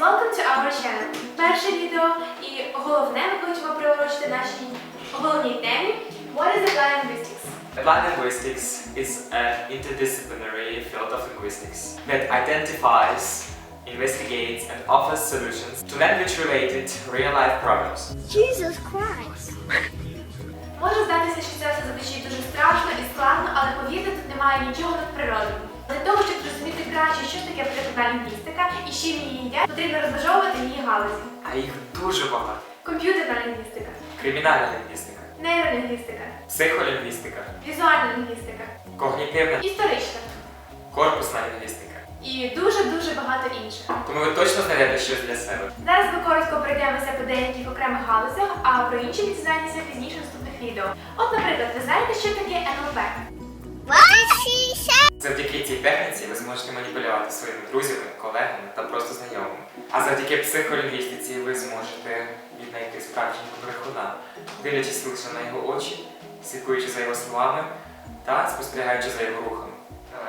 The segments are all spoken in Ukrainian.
welcome to our channel. Перше відео і головне ми хочемо приурочити нашій головній темі What is applied linguistics? Applied linguistics is an interdisciplinary field of linguistics that identifies, investigates, and offers solutions to language-related real-life problems. Jesus Christ. Може здатися, що це все звучить дуже страшно і складно, але повірте, тут немає нічого надприродного. Для того, щоб зрозуміти краще, що ж таке прикладна лінгвістика і чим її їдять, потрібно розмежовувати її галузі. А їх дуже багато. Комп'ютерна лінгвістика, Кримінальна лінгвістика, нейролінгвістика, психолінгвістика, візуальна лінгвістика, когнітивна, історична корпусна лінгвістика. і дуже-дуже багато інших. Тому ви точно знайдете щось для себе. Зараз ми коротко пройдемося по деяких окремих галузях, а про інші ви дізнаєтеся пізніше в наступних відео. От, наприклад, ви знаєте, що таке НЛП? Завдяки цій техніці ви зможете маніпулювати своїми друзями, колегами та просто знайомими. А завдяки психолінгвістиці ви зможете віднайти справжнього брехуна, дивлячись лише на його очі, слідкуючи за його словами та спостерігаючи за його рухами.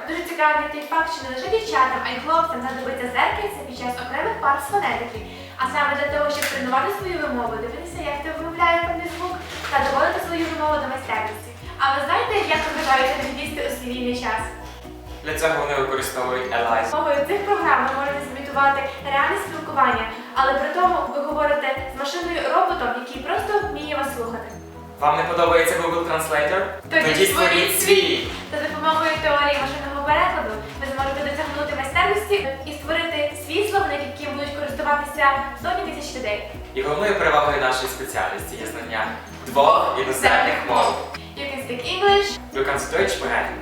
Дуже цікавий той факт, що не лише дівчатам, а й хлопцям знадобиться зеркальце під час окремих пар з фонетики. А саме для того, щоб тренувати свою вимову, дивитися, як ти вимовляєш певний звук та доводити свою вимову до майстерності. А ви знаєте, як вважаються лінгвісти у свій вільний час? Для цього вони використовують Елайз. Мовою цих програм ви можете зімітувати реальне спілкування, але при тому ви говорите з машиною роботом, який просто вміє вас слухати. Вам не подобається Google Translator? Тоді створіть свій! За допомогою теорії машинного перекладу ви зможете досягнути майстерності і створити свій словник, яким будуть користуватися сотні тисяч людей. І головною перевагою нашої спеціальності є знання двох іноземних мов. You can speak English, Du kannst Deutsch sprechen.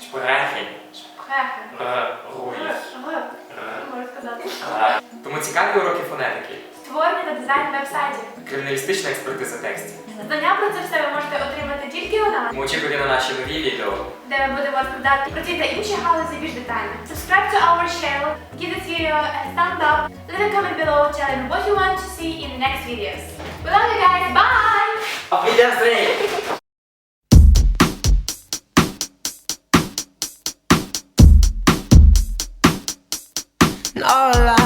Sprechen, Sprechen. sprechen. Руїх. Р, можу сказати. Тому цікаві уроки фонетики, Створення та дизайн веб-сайтів. криміналістична експертиза текстів. Знання про це все ви можете отримати тільки у нас, Тому очікуйте на наші нові відео. де ми будемо розповідати про ці та інші галузі більш детально. Subscribe to our channel, give this video a thumbs up, leave a comment below telling what you want to see in the next videos. We love you guys, bye! Auf Wiedersehen! all I